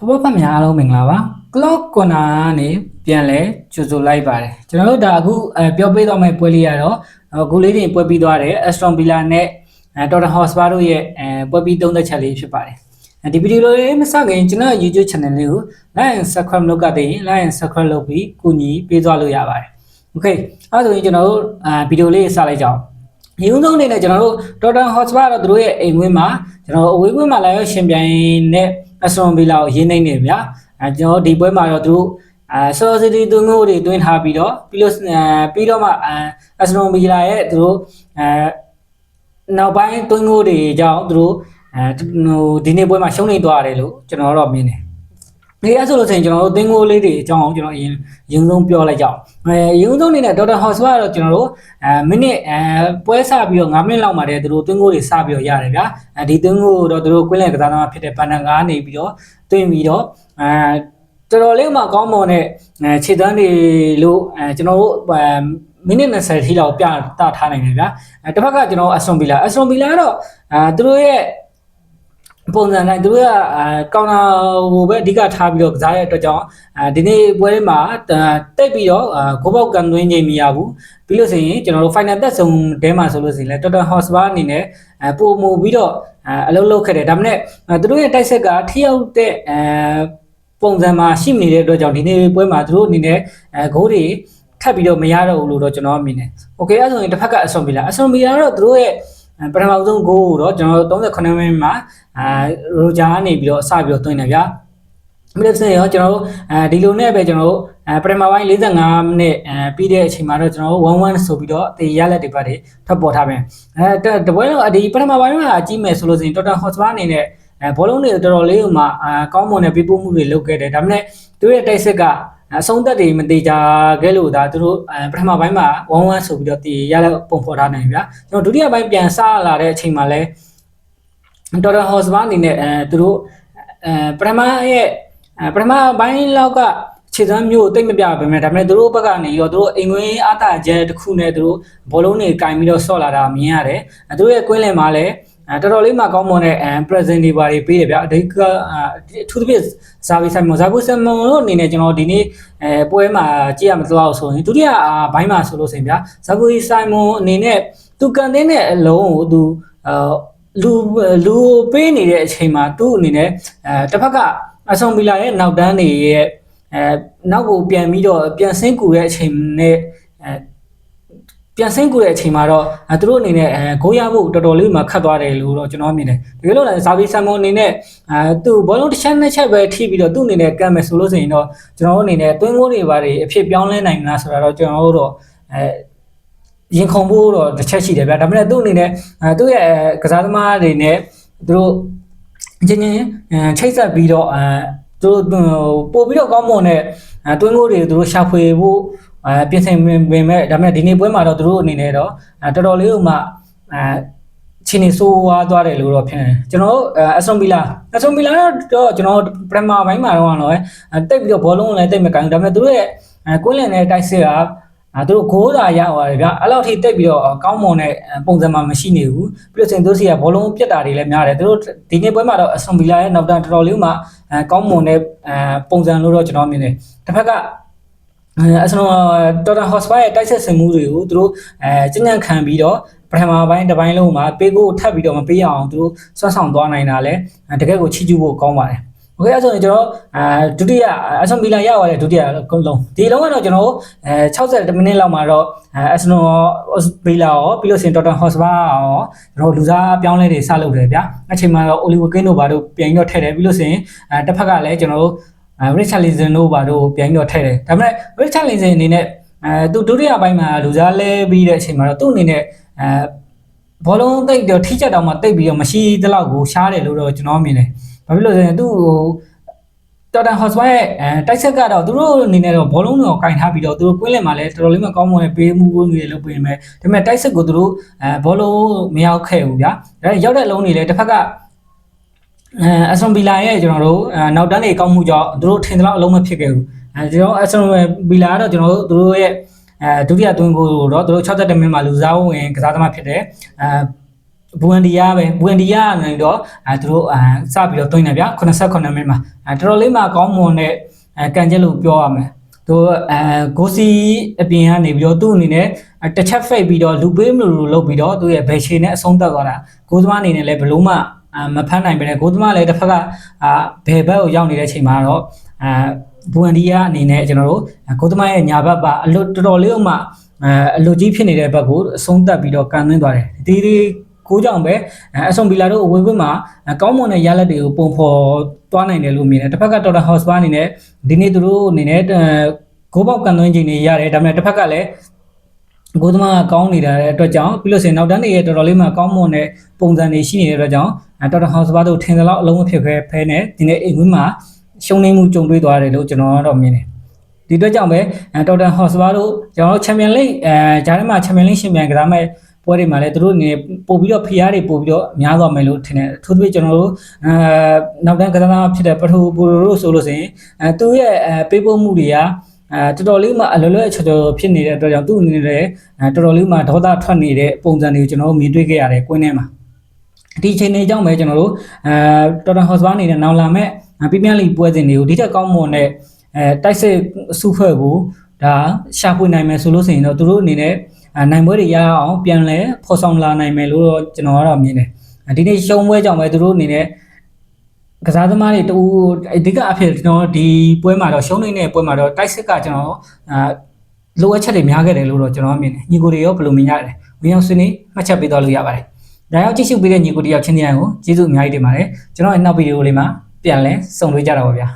ဖဖဖများအားလုံးမင်္ဂလာပါ clock corner ကနေပြန်လဲကြိုဆိုလိုက်ပါတယ်ကျွန်တော်တို့ဒါအခုအဲပြောပေးတော့မယ့်ပွဲလေးကတော့အခုလေးတွေပွဲပြီးသွားတယ် Aston Villa နဲ့အဲ Tottenham Hotspur တို့ရဲ့အဲပွဲပြီးသုံးသက်ချက်လေးဖြစ်ပါတယ်အဲဒီဗီဒီယိုလေးမစခင်ကျွန်တော် YouTube channel လေးကို like and subscribe လုပ်ကတည်း like and subscribe လုပ်ပြီးကူညီပေးသွားလို့ရပါတယ် okay အဲ့ဒါဆိုရင်ကျွန်တော်တို့အာဗီဒီယိုလေးစလိုက်ကြအောင်ဒီဦးဆုံးအနေနဲ့ကျွန်တော်တို့ Tottenham Hotspur တော့သူတို့ရဲ့အိမ်ဝင်းမှာကျွန်တော်အဝေးကွင်းမှာလာရောက်ရှင်ပြိုင်တဲ့ Aston Villa ကိုရင်းနှိမ့်နေဗျာအဲကျွန်တော်ဒီပွဲမှာတော့သူတို့အဲဆော်စီတီသွင်းကိုတွေတွင်းထားပြီးတော့ပြီးလို့အဲပြီးတော့မှအဲ Aston Villa ရဲ့သူတို့အဲနောက်ပိုင်းတွင်းကိုတွေကြောင့်သူတို့အဲဟိုဒီနေ့ပွဲမှာရှုံးနေသွားတယ်လို့ကျွန်တော်တော့မြင်တယ် ဒီအဲ့ဆိုလို့ဆိုရင်ကျွန်တော်တို့သင်္ကိုလေးတွေအကြောင်းအောင်ကျွန်တော်အရင်ရင်းဆုံးပြောလိုက်ကြအောင်အဲရင်းဆုံးအနေနဲ့ဒေါက်တာဟော့စ်ကတော့ကျွန်တော်တို့အဲမိနစ်အဲပွဲစပြီးတော့9မိနစ်လောက်မှတည်းသူတို့သင်္ကိုတွေစပြီးတော့ရတယ်ဗျာအဲဒီသင်္ကိုတော့သူတို့ကွင်းလည်ကစားသမားဖြစ်တဲ့ဘန်နန်ကားနေပြီးတော့တွင်းပြီးတော့အဲတော်တော်လေးမှကောင်းမွန်တဲ့အဲခြေတန်းတွေလို့အဲကျွန်တော်တို့မိနစ်20ထိလောက်ပြတာထားနိုင်တယ်ဗျာအဲတစ်ဖက်ကကျွန်တော်အဆွန်ဗီလာအဆွန်ဗီလာကတော့အဲသူတို့ရဲ့ ပုံစံတိုင်းသူတို့ကအဲကောင်တာကိုပဲအဓိကထားပြီးတော့ကစားတဲ့အတွက်ကြောင့်အဲဒီနေ့ပွဲမှာတိတ်ပြီးတော့ဂိုးပေါက်ကန်သွင်းချိန်မရဘူးပြီးလို့ဆိုရင်ကျွန်တော်တို့ final သက်ဆုံးတဲမှာဆိုလို့ဆိုရင်လည်း Total Hotspur အနေနဲ့အဲပုံမူပြီးတော့အလုပ်လုပ်ခဲ့တယ်ဒါပေမဲ့သူတို့ရဲ့တိုက်ဆက်ကထိရောက်တဲ့အဲပုံစံမှာရှိနေတဲ့အတွက်ကြောင့်ဒီနေ့ပွဲမှာသူတို့အနေနဲ့အဲဂိုးတွေထပ်ပြီးတော့မရတော့ဘူးလို့တော့ကျွန်တော်မြင်တယ်။ Okay အဲ့ဆိုရင်တစ်ဖက်ကအဆွန်ဗီလာအဆွန်ဗီလာတော့သူတို့ရဲ့ ပထမဆုံးဂိုးကိုတော့ကျွန်တော်တို့38မိနစ်မှာအာရိုဂျာကနေပြီးတော့အစပြီးတော့တွင်းတယ်ဗျာမိနစ်စင်ရောကျွန်တော်တို့အဲဒီလိုနဲ့ပဲကျွန်တော်တို့အဲပထမပိုင်း45မိနစ်အဲပြီးတဲ့အချိန်မှာတော့ကျွန်တော်တို့1-1ဆိုပြီးတော့တေရလက်တွေပတ်တွေထပ်ပေါ်ထားပြန်အဲတပွဲလုံးဒီပထမပိုင်းမှာအကြည့်မယ်ဆိုလို့ဆိုရင် Total Hotspur အနေနဲ့အဲဘောလုံးတွေတော်တော်လေးမှအာကောင်းမွန်တဲ့ပြပို့မှုတွေလုပ်ခဲ့တယ်ဒါပေမဲ့သူရဲ့တိုက်စစ်က အဆုံးသက်တွေမသေးကြခဲ့လို့ဒါသူတို့အဲပထမပိုင်းမှာ1-1ဆိုပြီးတော့တေရလက်ပုံဖော်ထားနိုင်ဗျာကျွန်တော်ဒုတိယပိုင်းပြန်စလာတဲ့အချိန်မှာလဲတော်တော်ဟော့စပါအနေနဲ့အဲသူတို့အဲပထမရဲ့ပထမပိုင်းလောက်ကခြေစမ်းမျိုးတိတ်မပြပါပဲဒါပေမဲ့သူတို့ဘက်ကနေရောသူတို့အိမ်ဝင်အားတာကျဲတစ်ခုနဲ့သူတို့ဘောလုံးတွေကင်ပြီးတော့ဆော့လာတာမြင်ရတယ်သူတို့ရဲ့ကွင်းလင်မှာလည်း အဲတော်တော်လေးမှကောင်းမွန်တဲ့ present တွေပါတယ်ပေးတယ်ဗျာအဓိကအထူးသဖြင့်ဇာဗီဆိုင်မွန်ဇာဗီဆိုင်မွန်တို့အနေနဲ့ကျွန်တော်ဒီနေ့အဲပွဲမှာကြည့်ရမလို့ဆိုရင်ဒုတိယဘိုင်းမှာဆိုလို့ဆိုရင်ဗျာဇာဗီဆိုင်မွန်အနေနဲ့သူကန်တဲ့နဲ့အလုံးကိုသူအာလူလူပေးနေတဲ့အချိန်မှာသူ့အနေနဲ့အဲတစ်ဖက်ကအဆောင်ဗီလာရဲ့နောက်တန်းတွေရဲ့အဲနောက်ကိုပြန်ပြီးတော့ပြန်ဆင်းကူတဲ့အချိန်နဲ့အဲ ပြန်ဆင်းကူတဲ့အချိန်မှာတော့သူတို့အနေနဲ့အဲဂိုးရဖို့တော်တော်လေးမှခတ်သွားတယ်လို့တော့ကျွန်တော်မြင်တယ်တကယ်လို့လည်းဇာဗီဆန်မွန်အနေနဲ့အဲသူဘောလုံးတစ်ချက်နှစ်ချက်ပဲထိပြီးတော့သူ့အနေနဲ့ကမ်းမယ်ဆိုလို့ဆိုရင်တော့ကျွန်တော်တို့အနေနဲ့တွင်းကိုတွေပါတယ်အဖြစ်ပြောင်းလဲနိုင်မလားဆိုတာတော့ကျွန်တော်တို့တော့အဲရင်ခုန်ဖို့တော့တစ်ချက်ရှိတယ်ဗျာဒါပေမဲ့သူ့အနေနဲ့အဲသူ့ရဲ့ကစားသမားတွေနဲ့သူတို့ချင်းချင်းချိတ်ဆက်ပြီးတော့အဲသူတို့ပို့ပြီးတော့ကောင်းမွန်တဲ့တွင်းကိုတွေသူတို့ရှာဖွေဖို့ အဲပြင်ဆင်ပင်မဲ့ဒါပေမဲ့ဒီနေ့ပွဲမှာတော့သူတို့အနေနဲ့တော့တော်တော်လေးဥမှအဲချင်းနေဆိုးဝါးသွားတယ်လို့တော့ဖြစ်တယ်ကျွန်တော်အဆွန်ဘီလာအဆွန်ဘီလာတော့ကျွန်တော်ပရမာပိုင်းမှာတော့တော့တိတ်ပြီးတော့ဘောလုံးလည်းတိတ်မကန်ဒါပေမဲ့သူတို့ရဲ့ကွင်းလင်တဲ့တိုက်စစ်ကအဲသူတို့ဂိုးသာရသွားတယ်ဗျအဲ့လောက်ထိတိတ်ပြီးတော့ကောင်းမွန်တဲ့ပုံစံမှမရှိနေဘူးပြီးတော့စင်သူစီကဘောလုံးပြတ်တာတွေလည်းများတယ်သူတို့ဒီနေ့ပွဲမှာတော့အဆွန်ဘီလာရဲ့နောက်တန်းတော်တော်လေးမှအဲကောင်းမွန်တဲ့အဲပုံစံလို့တော့ကျွန်တော်မြင်တယ်တစ်ဖက်က အဲကျွန်တော်တော်တာဟော့စပါရဲ့တိုက်ဆက်စင်မှုတွေကိုသူတို့အဲကျဉ်းကျဉ်းခံပြီးတော့ပထမပိုင်းတစ်ပိုင်းလုံးမှာပေးကိုထပ်ပြီးတော့မပေးအောင်သူတို့ဆွမ်းဆောင်သွားနိုင်တာလဲတကယ်ကိုချီးကျူးဖို့ကောင်းပါတယ်โอเคအဲ့ဆိုရင်ကျွန်တော်အာဒုတိယအဆွန်မီလာရောက်ရတဲ့ဒုတိယလုံးဒီလုံးကတော့ကျွန်တော်အဲ60မိနစ်လောက်မှာတော့အစနိုဘီလာရောပြီးလို့စင်တော်တန်ဟော့စပါရောကျွန်တော်လူစားပြောင်းလဲတွေစလုပ်တယ်ဗျာအချိန်မှာတော့အိုလီဝကင်းတို့ဘာတို့ပြန်တော့ထည့်တယ်ပြီးလို့စင်အဲတစ်ဖက်ကလည်းကျွန်တော် တို့ရစ်ချာလီဇန်တို့ဘာတို့ပြန်တော့ထည့်တယ်ဒါပေမဲ့ရစ်ချာလီဇန်အနေနဲ့အဲသူဒုတိယပိုင်းမှာလူစားလဲပြီးတဲ့အချိန်မှာတော့သူ့အနေနဲ့အဲဘောလုံးတိတ်တော့ထိချက်တောင်မှတိတ်ပြီးတော့မရှိသလောက်ကိုရှားတယ်လို့တော့ကျွန်တော်မြင်တယ်ဘာဖြစ်လို့လဲဆိုရင်သူ့ဟိုတော်တန်ဟော့စဝဲအဲတိုက်ဆက်ကတော့သူတို့အနေနဲ့တော့ဘောလုံးတော့ကင်ထားပြီးတော့သူတို့ကွင်းလင်မှာလည်းတော်တော်လေးမှကောင်းမွန်တဲ့ပေးမှုတွေလုပ်ပေးမယ်ဒါပေမဲ့တိုက်ဆက်ကိုသူတို့အဲဘောလုံးမရောက်ခဲ့ဘူးဗျာဒါရောက်တဲ့လုံးတွေလည်းတစ်ဖက်က အဲအဆွန်ဘီလာရဲ့ကျွန်တော်တို့နောက်တန်းတွေကောင်းမှုကြောင့်သူတို့ထင်သလောက်အလုံးမဖြစ်ခဲ့ဘူးအဲကျွန်တော်အဆွန်ဘီလာကတော့ကျွန်တော်တို့သူတို့ရဲ့အဲဒုတိယသွင်းကိုတော့သူတို့62မိနစ်မှာလူစားဝင်ကစားသမားဖြစ်တယ်အဲဘူအန်ဒီယာပဲဘူအန်ဒီယာကနေတော့အဲသူတို့အဲစပြီးတော့တွင်းနေဗျ89မိနစ်မှာအဲတော်တော်လေးမှကောင်းမွန်တဲ့အဲကန်ချက်လို့ပြောရမယ်သူအဲဂိုစီအပြင်ကနေပြီးတော့သူ့အနေနဲ့တစ်ချက်ဖိတ်ပြီးတော့လူပေးမလို့လို့လုပ်ပြီးတော့သူ့ရဲ့ဘယ်ရှည်နဲ့အဆုံးသတ်သွားတာဂိုးသမားအနေနဲ့လည်းဘလို့မှအာ မဖမ်းနိုင်ပဲနဲ့ဂိုးသမားလည်းတစ်ဖက်ကအာဘယ်ဘက်ကိုရောက်နေတဲ့အချိန်မှာတော့အာဘူအန်ဒီယာအနေနဲ့ကျွန်တော်တို့ဂိုးသမားရဲ့ညာဘက်ပါအလွတ်တော်တော်လေးမှအဲအလွတ်ကြီးဖြစ်နေတဲ့ဘက်ကိုအဆုံးသတ်ပြီးတော့ကန်သွင်းသွားတယ်ဒီဒီကိုကြောင့်ပဲအဆွန်ဘီလာတို့အဝေးကွင်းမှာကောင်းမွန်တဲ့ရလဒ်တွေကိုပုံဖော်သွားနိုင်တယ်လို့မြင်တယ်တစ်ဖက်ကတော်တာဟော့စပါအနေနဲ့ဒီနေ့သူတို့အနေနဲ့ဂိုးပေါက်ကန်သွင်းခြင်းတွေရတယ်ဒါပေမဲ့တစ်ဖက်ကလည်း ဂိုးသမားကောင်းနေတာတဲ့အတွက်ကြောင့်ပြီးလို့ဆိုရင်နောက်တန်းတွေရဲ့တော်တော်လေးမှကောင်းမွန်တဲ့ပုံစံတွေရှိနေတဲ့အတွက်ကြောင့်တော်တာဟော့စပါတို့ထင်သလောက်အလုံးမဖြစ်ခဲဖဲနဲ့ဒီနေ့အိမ်ကွင်းမှာရှုံးနေမှုကြုံတွေ့သွားတယ်လို့ကျွန်တော်ကတော့မြင်တယ်ဒီအတွက်ကြောင့်ပဲတော်တန်ဟော့စပါတို့ကျွန်တော်တို့ချန်ပီယံလိအဲဂျားထဲမှာချန်ပီယံလိရှင်ပြန်ကစားမဲ့ပွဲတွေမှာလည်းသူတို့အနေနဲ့ပို့ပြီးတော့ဖိအားတွေပို့ပြီးတော့များသွားမယ်လို့ထင်တယ်အထူးသဖြင့်ကျွန်တော်တို့အဲနောက်တန်းကစားသမားဖြစ်တဲ့ပထူပူရိုဆိုလို့ဆိုရင်အဲသူ့ရဲ့အဲပေးပို့မှုတွေက အဲတော်တော်လေးမှအလွယ်လွယ်ချော်ချော်ဖြစ်နေတဲ့အတွက်ကြောင့်သူ့အနေနဲ့လည်းအဲတော်တော်လေးမှဒေါသထွက်နေတဲ့ပုံစံတွေကိုကျွန်တော်တို့မြင်တွေ့ခဲ့ရတယ်ကွင်းထဲမှာဒီချိန်တွေကြောင့်ပဲကျွန်တော်တို့အဲတော်တန်ဟော့စပါအနေနဲ့နောင်လာမဲ့ပီးမီယံလိပွဲစဉ်တွေကိုဒီထက်ကောင်းမွန်တဲ့အဲတိုက်စစ်အစုဖွဲ့ကိုဒါရှာဖွေနိုင်မယ်ဆိုလို့ဆိုရင်တော့သူတို့အနေနဲ့အဲနိုင်ပွဲတွေရအောင်ပြန်လဲဖော်ဆောင်လာနိုင်မယ်လို့တော့ကျွန်တော်ကတော့မြင်တယ်ဒီနေ့ရှုံးပွဲကြောင့်ပဲသူတို့အနေနဲ့ ကစားသမားတွေတူအဓိကအဖြစ်ကျွန်တော်ဒီပွဲမှာတော့ရှုံးနေတဲ့ပွဲမှာတော့တိုက်စစ်ကကျွန်တော်အာလိုအပ်ချက်တွေများခဲ့တယ်လို့တော့ကျွန်တော်မြင်တယ်ညီကိုတွေရောဘယ်လိုမြင်ရလဲဝင်ရောက်ဆွေးနွေးမှတ်ချက်ပေးသွားလို့ရပါတယ်ဒါရောက်ကြည့်ရှုပေးတဲ့ညီကိုတယောက်ချင်းတယောက်ကိုကျေးဇူးအများကြီးတင်ပါတယ်ကျွန်တော်ရဲ့နောက်ဗီဒီယိုလေးမှာပြန်လဲစုံတွေ့ကြတော့ပါဗျာ